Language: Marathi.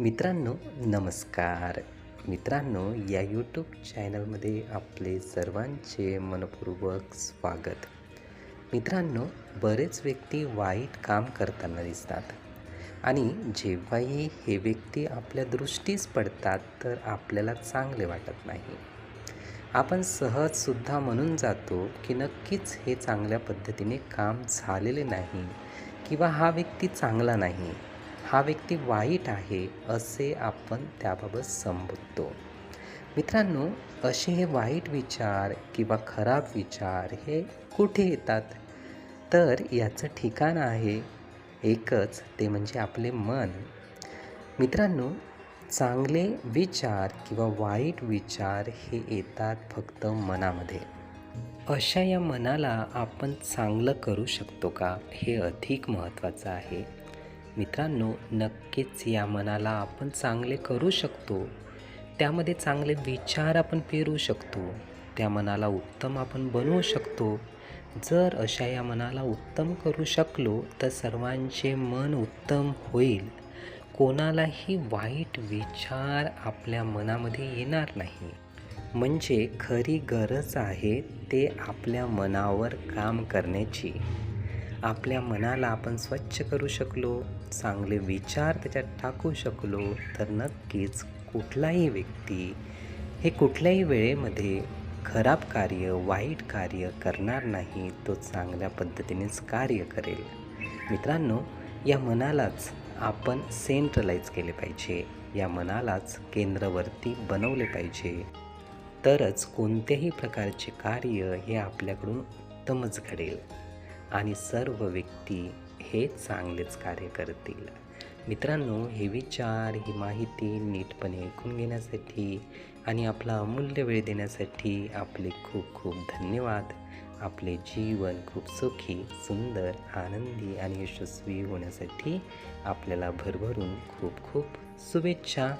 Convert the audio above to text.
मित्रांनो नमस्कार. मित्रांनो या यूट्यूब चॅनलमध्ये आपले सर्वांचे मनपूर्वक स्वागत. मित्रांनो बरेच व्यक्ती वाईट काम करताना दिसतात. आणि जेव्हाही हे व्यक्ती आपल्या दृष्टीस पडतात तर आपल्याला चांगले वाटत नाही. आपण सहजसुद्धा म्हणून जातो की नक्कीच हे चांगल्या पद्धतीने काम झालेले नाही किंवा हा व्यक्ती चांगला नाही. हा व्यक्ती वाईट आहे असे आपण त्याबाबत संबोधतो. मित्रांनो असे हे वाईट विचार किंवा खराब विचार हे कुठे येतात? तर याचं ठिकाण आहे एकच ते म्हणजे आपले मन. मित्रांनो चांगले विचार किंवा वाईट विचार हे येतात फक्त मनामध्ये. अशा या मनाला आपण चांगलं करू शकतो का? हे अधिक महत्त्वाचं आहे. मित्रांनो नक्कीच या मनाला आपण चांगले करू शकतो. त्यामध्ये चांगले विचार आपण पेरू शकतो. त्या मनाला उत्तम आपण बनवू शकतो. जर अशा या मनाला उत्तम करू शकलो तर सर्वांचे मन उत्तम होईल. कोणालाही वाईट विचार आपल्या मनामध्ये येणार नाही. म्हणजे खरी गरज आहे ते आपल्या मनावर काम करण्याची. आपल्या मनाला आपण स्वच्छ करू शकलो चांगले विचार त्याच्यात टाकू शकलो तर नक्कीच कुठलाही व्यक्ती हे कुठल्याही वेळेमध्ये खराब कार्य वाईट कार्य करणार नाही तो चांगल्या पद्धतीनेच कार्य करेल. मित्रांनो या मनालाच आपण सेंट्रलाइज केले पाहिजे. या मनालाच केंद्रवरती बनवले पाहिजे. तरच कोणत्याही प्रकारचे कार्य हे आपल्याकडून उत्तमच घडेल. आणि सर्व व्यक्ती हे चांगलेच कार्य करतील. मित्रांनो हे विचार ही माहिती नीटपणे ऐकून घेण्यासाठी आणि आपला अमूल्य वेळ देण्यासाठी आपले खूप खूप धन्यवाद. आपले जीवन खूप सुखी सुंदर आनंदी आणि यशस्वी होण्यासाठी आपल्याला भरभरून खूप खूप शुभेच्छा.